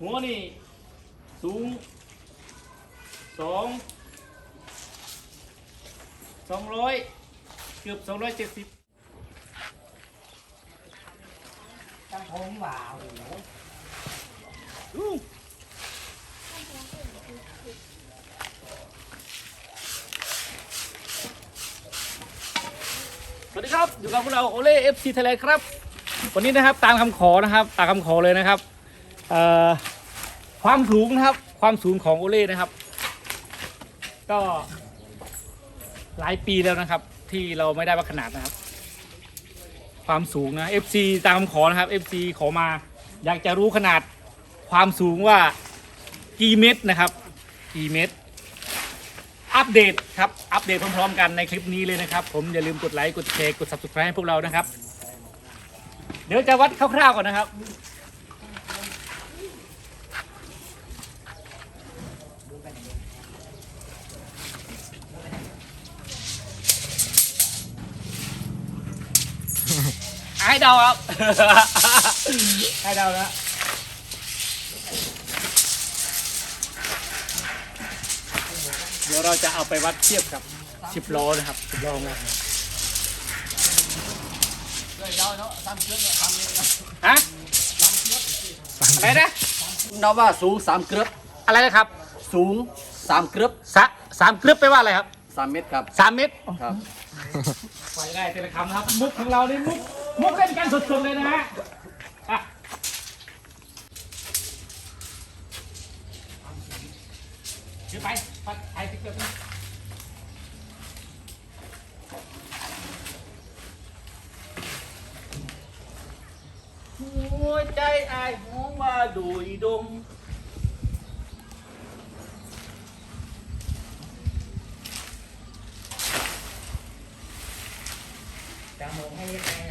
หัวนี่สูงสองสองร้อยเกือบสองร้อยเจ็ดสิบตั้งท้องว่าโอ้โหสวัสดีครับ อยู่กับพวกเราโอเล่เอฟซีไทยแลนด์ครับ วันนี้นะครับตามคำขอนะครับ ตามคำขอเลยนะครับเอ่อ ความสูงนะครับ ความสูงของโอเล่นะครับ ก็หลายปีแล้วนะครับ ที่เราไม่ได้วัดขนาดนะครับ ความสูงนะ FC ตามขอนะครับ FC ขอมา อยากจะรู้ขนาดความสูงว่ากี่เมตรนะครับ กี่เมตร อัปเดตครับ อัปเดตพร้อมๆ กันในคลิปนี้เลยนะครับ ผมอย่าลืมกดไลค์กดแชร์กด subscribe ให้พวกเรานะครับ เดี๋ยวจะวัดคร่าวๆก่อนนะครับ ให้เดาครับ ให้เดานะเดี๋ยวเราจะเอาไปวัดเทียบกับสิบล้อนะครับสิบล้อของเราด้วยเดาเนาะตามเครื่องเนี่ยทำนี่นะฮะอะไรนะเดาว่าสูงสามเกรึบอะไรนะครับ สูงสามเกรึบสะสามกรึบไปลว่าอะไรครับสามเมตรครับสามเมตร ครับ ไปได้แต่ละคำนะครับ มุกของเรานี่มุก มุกเล่นกันสดๆเลยนะฮะอะเดี๋ยวไปปัดไอ้ติ๊กเกอร์ไปหัวใจอายหวงว่าดุยดงจะมองให้ยังไง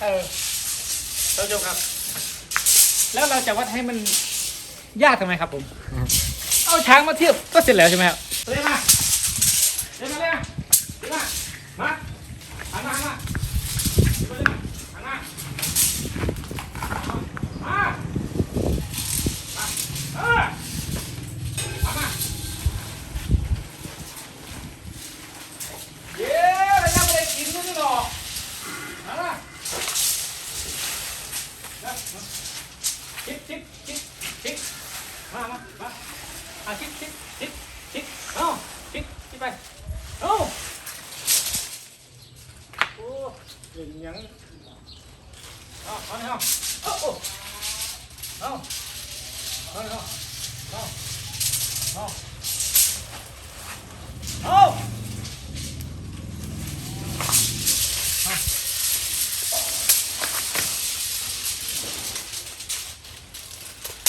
เออท่านผู้ชมครับ แล้วเราจะวัดให้มันยากทำไมครับผม เอาช้างมาเทียบก็เสร็จแล้วใช่ไหมครับเร็วมาเร็วมาเร็วมาเร็วมามาหันมาหันมา ถึงยังเอาเอาเนี่ยเอาเอาเอาเอาเนี่ยเอาเอาเอา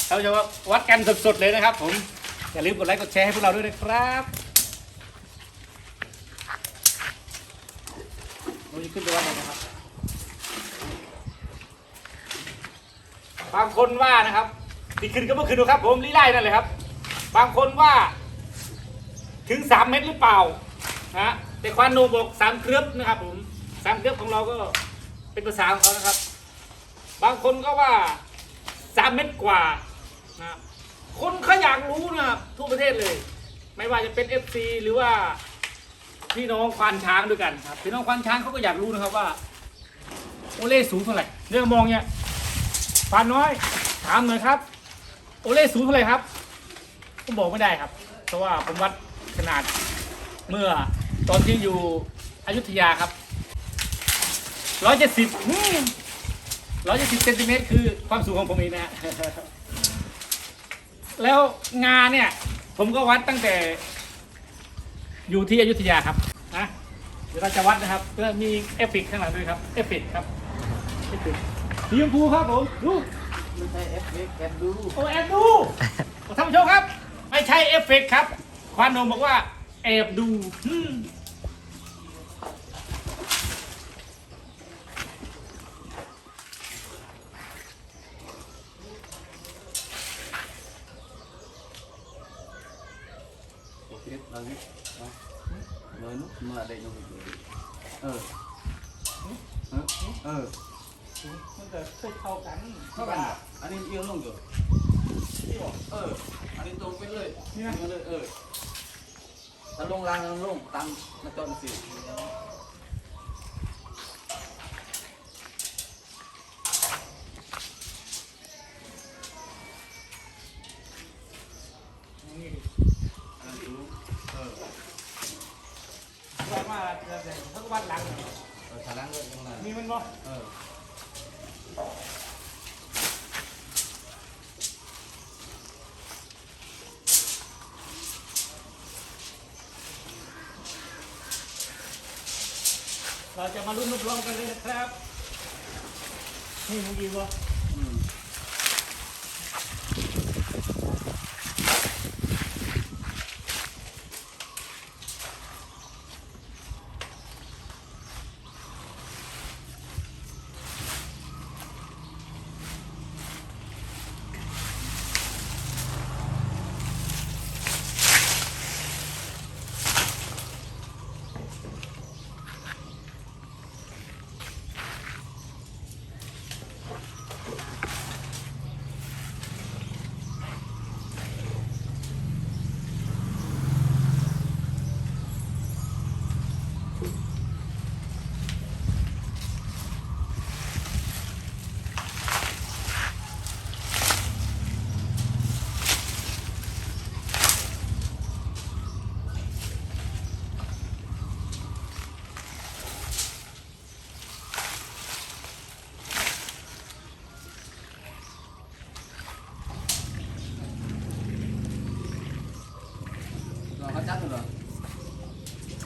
ท่านผู้ชมวัดกันสดๆเลยนะครับผม อย่าลืมกดไลค์กดแชร์ให้พวกเราด้วยนะครับ เราจะขึ้นไปวัดกันนะครับ บางคนว่านะครับที่ขึ้นก็เมื่อคืนดูครับ ผมลีไล่นั่นเลยครับ บางคนว่า ถึง3เมตรหรือเปล่านะแต่ควานโนบอกสามเครือบนะครับผมสามเครือบของเราก็เป็นภาษาของเขานะครับ บางคนก็ว่า3เมตรกว่านะครับคนเขาอยากรู้นะครับทั่วประเทศเลย ไม่ว่าจะเป็น FC หรือว่า พี่น้องควานช้างด้วยกันครับพี่น้องควานช้างเขาก็อยากรู้นะครับว่า โอเล่สูงเท่าไหร่เรื่องมองเนี่ยฟานน้อยถามหน่อยครับ โอเล่สูงเท่าไหร่ครับผมบอกไม่ได้ครับ เพราะว่าผมวัดขนาดเมื่อตอนที่อยู่อยุธยาครับร้อยเจ็ดสิบร้อยเจ็ดสิบเซนติเมตรคือความสูงของผมเองนะ แล้วงานเนี่ย ผมก็วัดตั้งแต่ อยู่ที่อยุธยาครับนะเดี๋ยวเราจะวัดนะครับก็มีเอฟเฟกต์ข้างหลังด้วยครับเอฟเฟกต์ครับเอฟเฟกต์สีชมพูครับผมดูไม่ใช่เอฟเอฟแอบดูโอ้แอบดูท่านผู้ชมครับ ไม่ใช่เอฟเฟกต์ครับ ควานโนมบอกว่าแอบดูอืม Okey, lagi. Ha. Lalu semua ada yang begitu. Eh. Eh. Eh. มันจะเคยเข้ากันเข้ากันบ่อันนี้เอียงลงอยู่ที่บอกเอออัน นี้ตรงไปเลยนี่นะตรงเลยเออถ้าลงล่างลงลงตามมา ดมาแล้วแต่เขาก็วัดหลังเออขาล่างเลยตรงนั้นมีมันบ่เออเราจะมาลุ้นรวมกันเลยนะครับนี่มึงดีบ่อืม เราเขาจัดอยู่เหรอ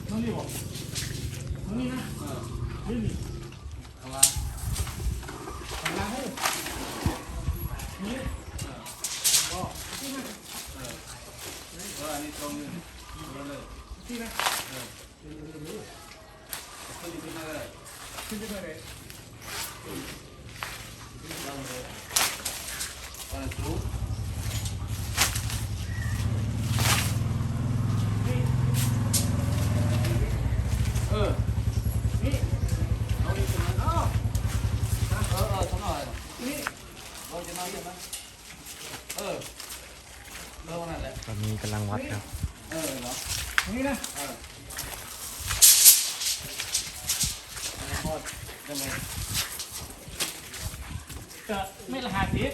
มึงดีบ่มึงนี่นะ เออ นี่นี่ เอามา ทำหลังให้นี่ เออ บ่ที่นะ เออเอออันนี้ตรงนี้ตรงเลย ที่นะ เออขึ้นขึ้นมาเลย ขึ้นไปเลย เราเลยวันทุก นี่ เออ นี่ เอาดีขึ้นมาเนาะเออเออทำหน่อย นี่ เราจะมาเยอะไหมเออเออวันนั้นแหละ ตอนนี้กำลังวัดครับ เออเนาะ นี่นะ เออพอดได้ไหม จะไม่ละหาสิบ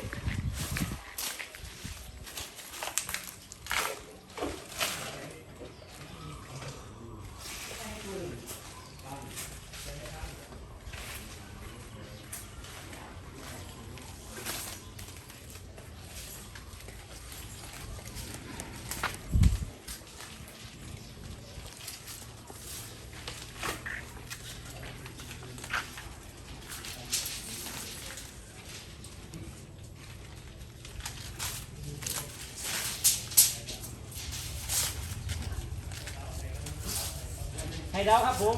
เดาครับผม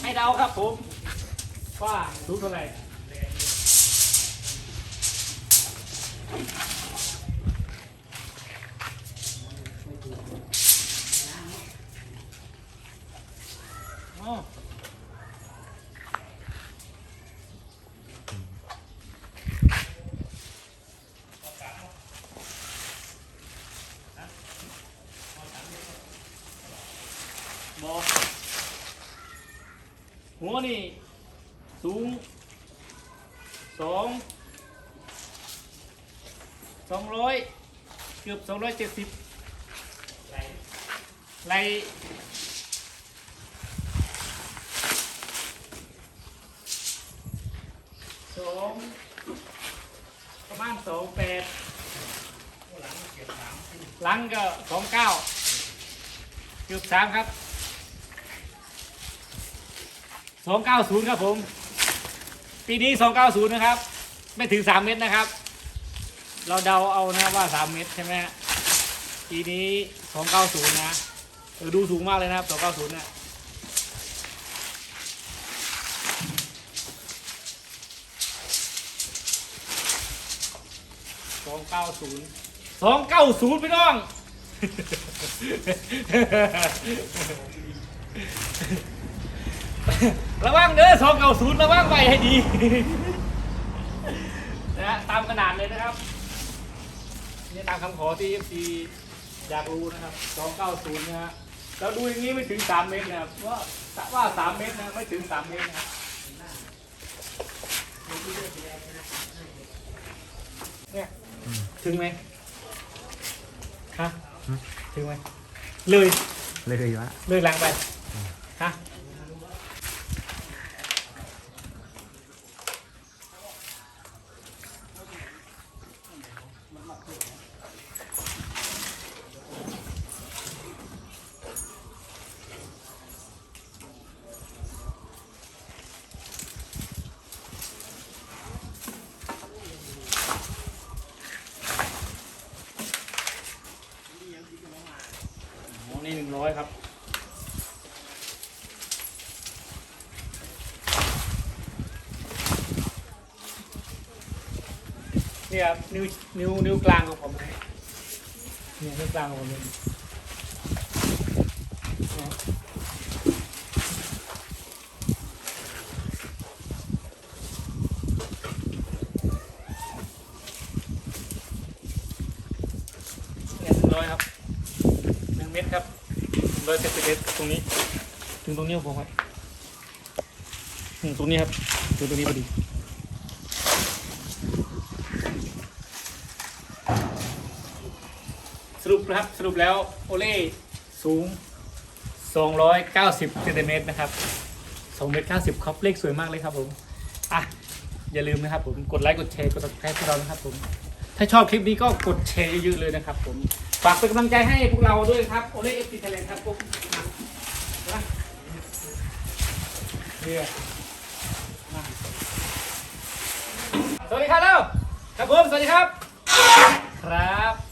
ให้เดาครับผมว่ารู้เท่าไหร่อ๋อ บอหัวนี่สูงสองสองร้อยเกือบสองร้อยเจ็ดสิบไหลสองประมาณสองแปดหลังก็สองเก้าเกือบสามครับ สองเก้าศูนย์ครับผม ปีนี้สองเก้าศูนย์นะครับ ไม่ถึงสามเมตรนะครับ เราเดาเอานะว่าสามเมตรใช่ไหมฮะปีนี้สองเก้าศูนย์นะเออดูสูงมากเลยนะครับสองเก้าศูนย์นะสองเก้าศูนย์สองเก้าศูนย์พี่น้อง ระวังเด้อสองเก้าศูนย์ระวังไว้ให้ดี นะฮะตามขนาดเลยนะครับนี่ตามคำขอที่ทีอยากรู้นะครับ290นะฮะเราดูอย่างนี้ไม่ถึง3เมตรนะครับว่าว่า3เมตรนะไม่ถึง3เมตรนะครับเนี่ยถึงไหมฮะถึงไหมเลยเลยวะเลยหลังไปฮะ โอ้นี่หนึ่งร้อยครับ เนี่ยครับนิ้วนิ้วนิ้วกลางของผมเนี่ยนิ้วกลางของผมเนี่ยหนึ่งร้อยครับหนึ่งเมตรครับหนึ่งร้อยเซนติเมตรตรงนี้ถึงตรงนี้ของผมครับตรงนี้ครับถึงตรงนี้พอดี รุปนะครับสรุปแล้วโอเล่สูง 290เซนติเมตรนะครับ2เมตร90ครับเลขสวยมากเลยครับผมอะอย่าลืมนะครับผมกดไลค์กดแชร์กดติดตามพวกเรานะครับผมถ้าชอบคลิปนี้ก็กดแชร์เยอะๆเลยนะครับผมฝากเป็นกำลังใจให้พวกเราด้วยครับโอเล่เอฟซีไทยแลนด์ครับผมนะเนี่ยสวัสดีครับแล้วครับผมสวัสดีครับ ครับ